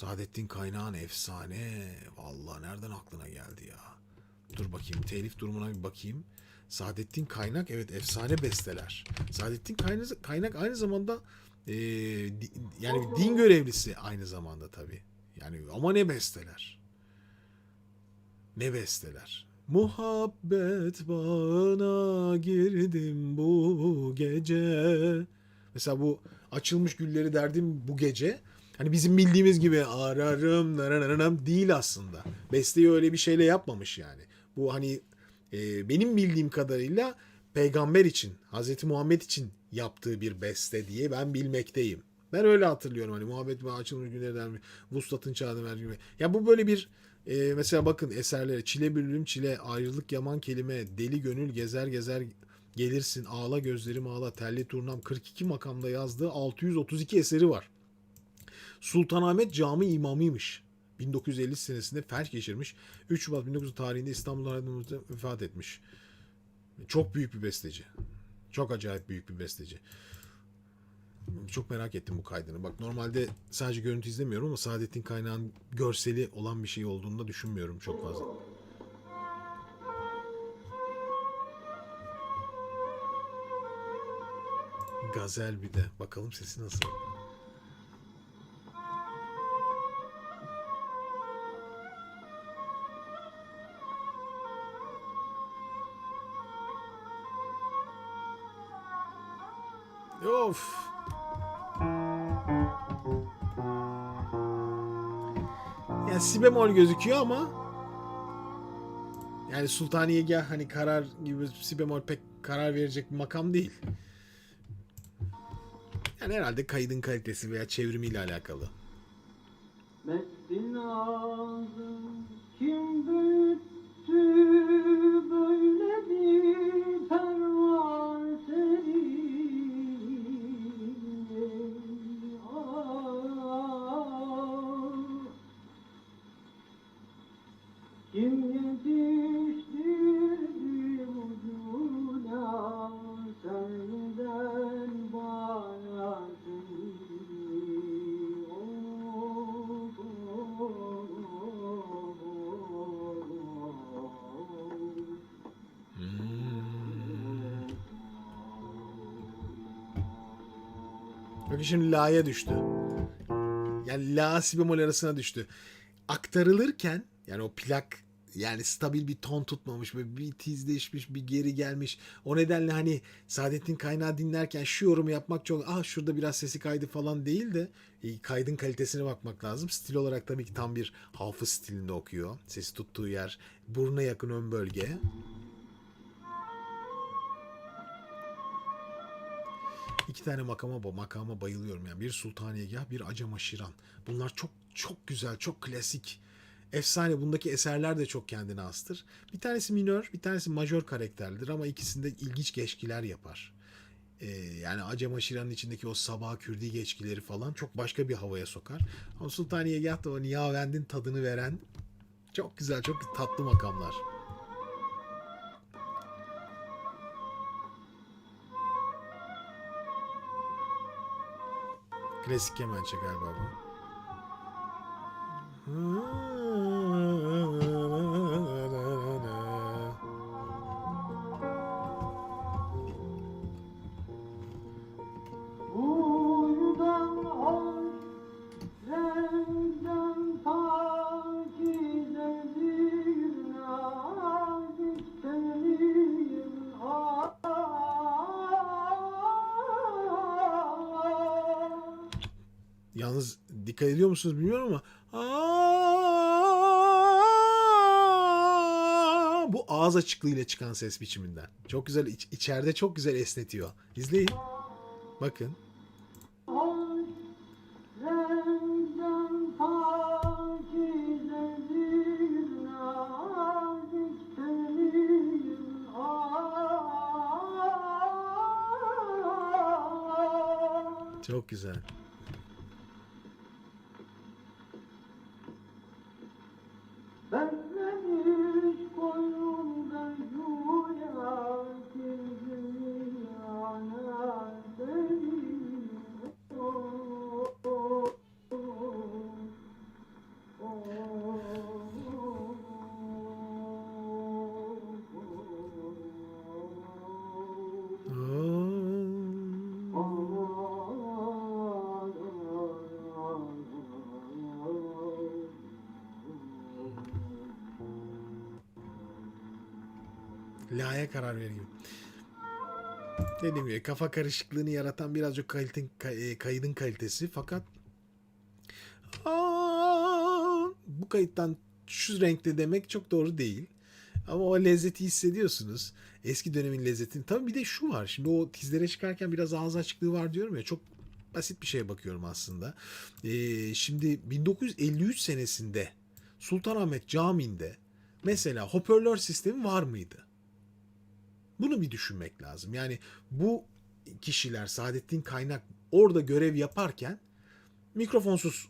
Saadettin Kaynağ'ın efsane. Vallahi nereden aklına geldi ya? Dur bakayım telif durumuna bir bakayım. Saadettin Kaynak evet efsane besteler. Saadettin Kaynak, Kaynak aynı zamanda e, di- yani bir din görevlisi aynı zamanda tabii. Yani ama ne besteler. Ne besteler. Muhabbet bağına girdim bu gece. Mesela bu açılmış gülleri derdim bu gece. Hani bizim bildiğimiz gibi ararım narararım değil aslında. Besteyi öyle bir şeyle yapmamış yani. Bu hani e, benim bildiğim kadarıyla peygamber için, Hazreti Muhammed için yaptığı bir beste diye ben bilmekteyim. Ben öyle hatırlıyorum hani muhabbet ve açılmış günleri dermiş. Vuslat'ın çağını ver gibi. Ya bu böyle bir e, mesela bakın eserlere çile bülbülüm çile ayrılık yaman kelime deli gönül gezer gezer gelirsin ağla gözlerim ağla telli turnam 42 makamda yazdığı 632 eseri var. Sultanahmet Cami imamıymış. 1950 senesinde felç geçirmiş. 3 Şubat 1900 tarihinde İstanbul Harbi'nde vefat etmiş. Çok büyük bir besteci. Çok acayip büyük bir besteci. Çok merak ettim bu kaydını. Bak normalde sadece görüntü izlemiyorum ama Saadettin Kaynağ'ın görseli olan bir şey olduğunu da düşünmüyorum çok fazla. Gazel bir de. Bakalım sesi nasıl. Of. Yani si bemol gözüküyor ama yani Sultaniyegah hani karar gibi si bemol pek karar verecek bir makam değil. Yani herhalde kaydın kalitesi veya çevrimiyle alakalı. Mestin Bakın şimdi la'ya düştü. Yani la si bemol arasına düştü. Aktarılırken yani o plak yani stabil bir ton tutmamış ve bir tizleşmiş bir geri gelmiş. O nedenle hani Saadettin Kaynağı dinlerken şu yorumu yapmak çok ah şurada biraz sesi kaydı falan değil de e, kaydın kalitesine bakmak lazım. Stil olarak tabii ki tam bir hafız stilinde okuyor. Sesi tuttuğu yer buruna yakın ön bölge. İki tane makama makama bayılıyorum yani. Bir Sultaniyegah, bir Acema Şiran. Bunlar çok çok güzel, çok klasik. Efsane. Bundaki eserler de çok kendine hastır. Bir tanesi minör, bir tanesi majör karakterlidir ama ikisinde ilginç geçkiler yapar. Ee, yani Acema Şiran'ın içindeki o sabah kürdi geçkileri falan çok başka bir havaya sokar. Ama Sultaniyegah da o Niyavend'in tadını veren çok güzel, çok tatlı makamlar. Klasik kemençe galiba bu. Buradan dikkat ediyor musunuz bilmiyorum ama Aa! bu ağız açıklığıyla çıkan ses biçiminden. Çok güzel iç- içeride çok güzel esnetiyor. İzleyin. Bakın. Çok güzel. Beslemiş koynunda La'ya karar ver gibi. Dediğim gibi kafa karışıklığını yaratan birazcık kalite, kay- kaydın kalitesi fakat bu kayıttan şu renkte demek çok doğru değil. Ama o lezzeti hissediyorsunuz. Eski dönemin lezzetini. Tabii bir de şu var. Şimdi o tizlere çıkarken biraz ağız açıklığı var diyorum ya. Çok basit bir şeye bakıyorum aslında. Ee, şimdi 1953 senesinde Sultanahmet Camii'nde mesela hoparlör sistemi var mıydı? Bunu bir düşünmek lazım. Yani bu kişiler Saadettin Kaynak orada görev yaparken mikrofonsuz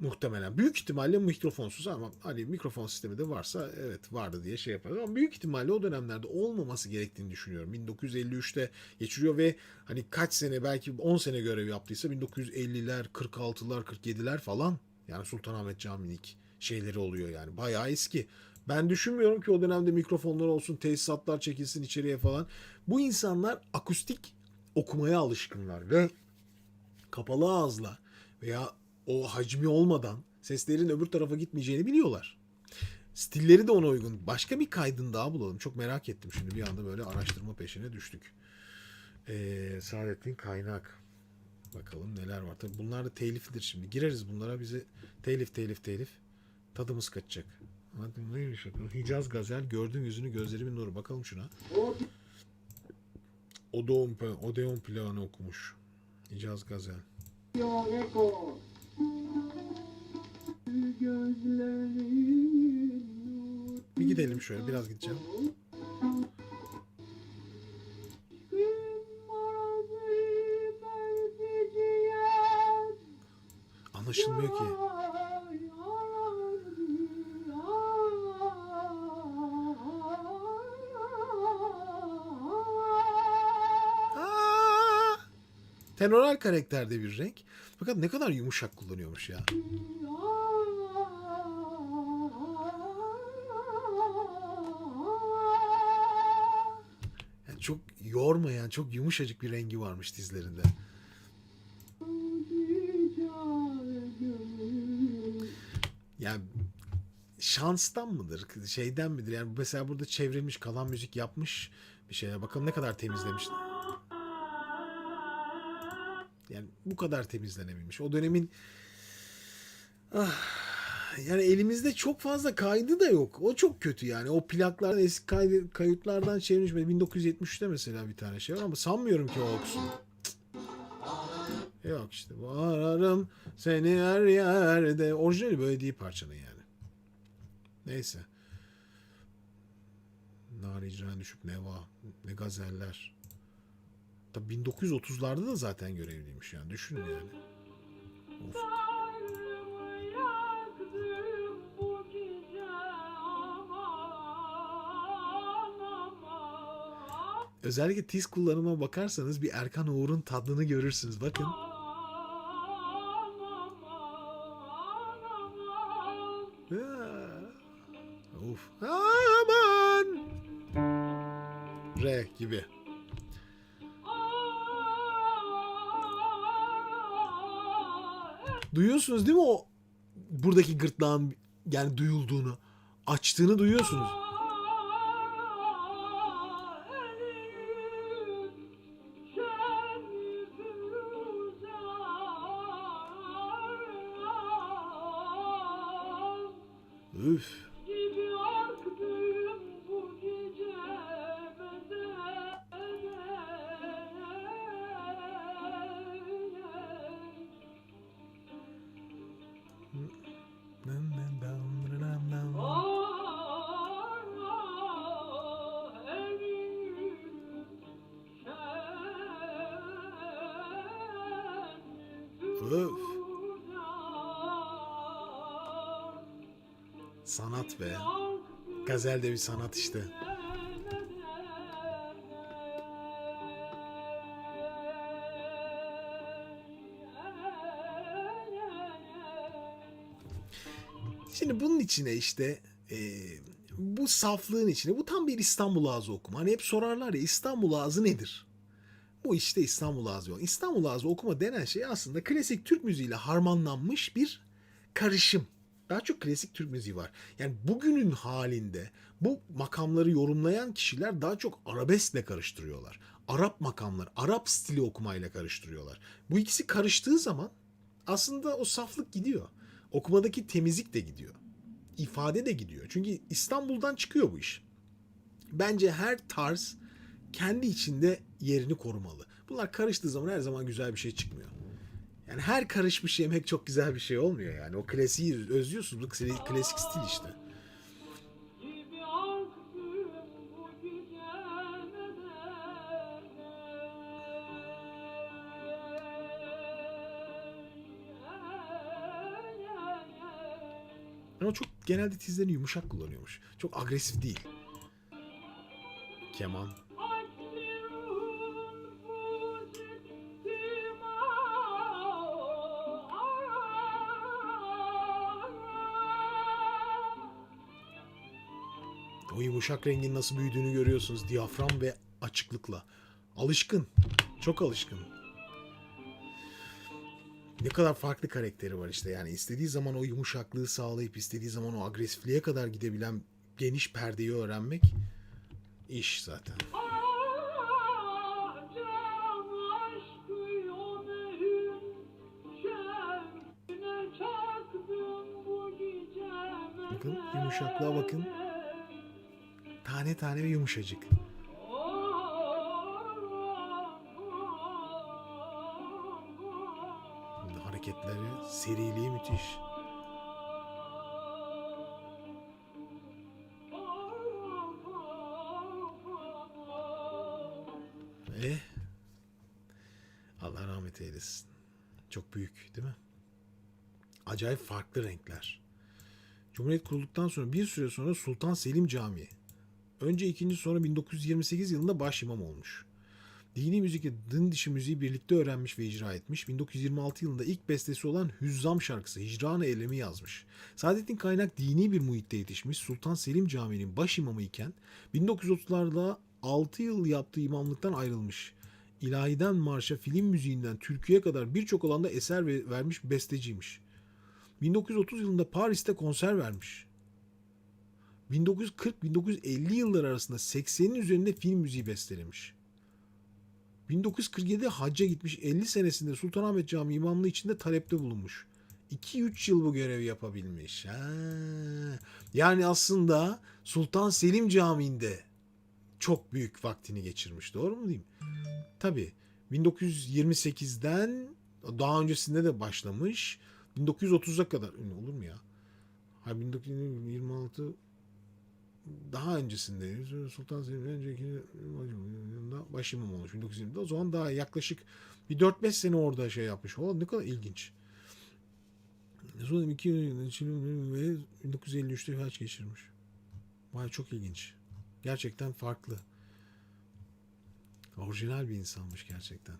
muhtemelen. Büyük ihtimalle mikrofonsuz ama hani mikrofon sistemi de varsa evet vardı diye şey yaparız. Ama büyük ihtimalle o dönemlerde olmaması gerektiğini düşünüyorum. 1953'te geçiriyor ve hani kaç sene belki 10 sene görev yaptıysa 1950'ler, 46'lar, 47'ler falan. Yani Sultanahmet Camii'nin ilk şeyleri oluyor yani. Bayağı eski. Ben düşünmüyorum ki o dönemde mikrofonlar olsun, tesisatlar çekilsin içeriye falan. Bu insanlar akustik okumaya alışkınlar ve kapalı ağızla veya o hacmi olmadan seslerin öbür tarafa gitmeyeceğini biliyorlar. Stilleri de ona uygun. Başka bir kaydın daha bulalım. Çok merak ettim şimdi bir anda böyle araştırma peşine düştük. Ee, Saadettin Kaynak. Bakalım neler var. Tabii bunlar da teliflidir şimdi. Gireriz bunlara bizi telif telif telif. Tadımız kaçacak. Neymiş bakalım. Hicaz Gazel gördüm yüzünü gözlerimin nuru. Bakalım şuna. Odeon, Odeon planı okumuş. Hicaz Gazel. Bir gidelim şöyle biraz gideceğim. Tenoral karakterde bir renk. Fakat ne kadar yumuşak kullanıyormuş ya. Yani çok yormayan, çok yumuşacık bir rengi varmış dizlerinde. Yani şanstan mıdır? Şeyden midir? Yani mesela burada çevrilmiş, kalan müzik yapmış bir şeyler. Bakalım ne kadar temizlemiş. Yani bu kadar temizlenebilmiş. O dönemin ah, yani elimizde çok fazla kaydı da yok. O çok kötü yani. O plaklardan eski kaydı, kayıtlardan çevrilmiş. 1973'te mesela bir tane şey var ama sanmıyorum ki o okusun. Yok işte. Bu ararım seni her yerde. Orijinali böyle değil parçanın yani. Neyse. Nari icra düşük neva. Ne gazeller. Tabii 1930'larda da zaten görevliymiş yani. Düşünün yani. Of. Özellikle tiz kullanıma bakarsanız bir Erkan Oğur'un tadını görürsünüz. Bakın. Of. Aman. R gibi. Duyuyorsunuz değil mi o buradaki gırtlağın yani duyulduğunu, açtığını duyuyorsunuz. Üf. Öf. Sanat be. Gazel de bir sanat işte. Şimdi bunun içine işte e, bu saflığın içine bu tam bir İstanbul ağzı okuma. Hani hep sorarlar ya İstanbul ağzı nedir? Bu işte İstanbul ağzı yok. İstanbul ağzı okuma denen şey aslında klasik Türk müziğiyle harmanlanmış bir karışım. Daha çok klasik Türk müziği var. Yani bugünün halinde bu makamları yorumlayan kişiler daha çok arabeskle karıştırıyorlar. Arap makamlar, Arap stili okumayla karıştırıyorlar. Bu ikisi karıştığı zaman aslında o saflık gidiyor. Okumadaki temizlik de gidiyor. İfade de gidiyor. Çünkü İstanbul'dan çıkıyor bu iş. Bence her tarz kendi içinde yerini korumalı. Bunlar karıştığı zaman her zaman güzel bir şey çıkmıyor. Yani her karışmış yemek çok güzel bir şey olmuyor yani. O klasiği özlüyorsunuz. Klasik stil işte. Ama çok genelde tizlerini yumuşak kullanıyormuş. Çok agresif değil. Keman. Yumuşak rengin nasıl büyüdüğünü görüyorsunuz. Diyafram ve açıklıkla. Alışkın. Çok alışkın. Ne kadar farklı karakteri var işte. Yani istediği zaman o yumuşaklığı sağlayıp istediği zaman o agresifliğe kadar gidebilen geniş perdeyi öğrenmek iş zaten. Bakın yumuşaklığa bakın. Tane tane ve yumuşacık. Hareketleri, seriliği müthiş. Eh. Allah rahmet eylesin. Çok büyük değil mi? Acayip farklı renkler. Cumhuriyet kurulduktan sonra bir süre sonra Sultan Selim Camii. Önce ikinci sonra 1928 yılında baş imam olmuş. Dini müzikle din dışı müziği birlikte öğrenmiş ve icra etmiş. 1926 yılında ilk bestesi olan Hüzzam şarkısı Hicran-ı Eylemi yazmış. Saadettin Kaynak dini bir muhitte yetişmiş. Sultan Selim Camii'nin baş imamı iken 1930'larda 6 yıl yaptığı imamlıktan ayrılmış. İlahiden marşa, film müziğinden türküye kadar birçok alanda eser ve- vermiş besteciymiş. 1930 yılında Paris'te konser vermiş. 1940-1950 yıllar arasında 80'in üzerinde film müziği bestelemiş. 1947'de hacca gitmiş 50 senesinde Sultanahmet Camii imamlığı içinde talepte bulunmuş. 2-3 yıl bu görevi yapabilmiş. Ha. Yani aslında Sultan Selim Camii'nde çok büyük vaktini geçirmiş. Doğru mu diyeyim? Tabii. 1928'den daha öncesinde de başlamış. 1930'a kadar olur mu ya? Ha 1926 daha öncesinde Sultan Selim'den önceki yılında başimam olmuş 1920'de. O zaman daha yaklaşık bir 4-5 sene orada şey yapmış. O ne kadar ilginç. Sonra 2 yıl için ve 1953'te felç geçirmiş. Vay çok ilginç. Gerçekten farklı. Orijinal bir insanmış gerçekten.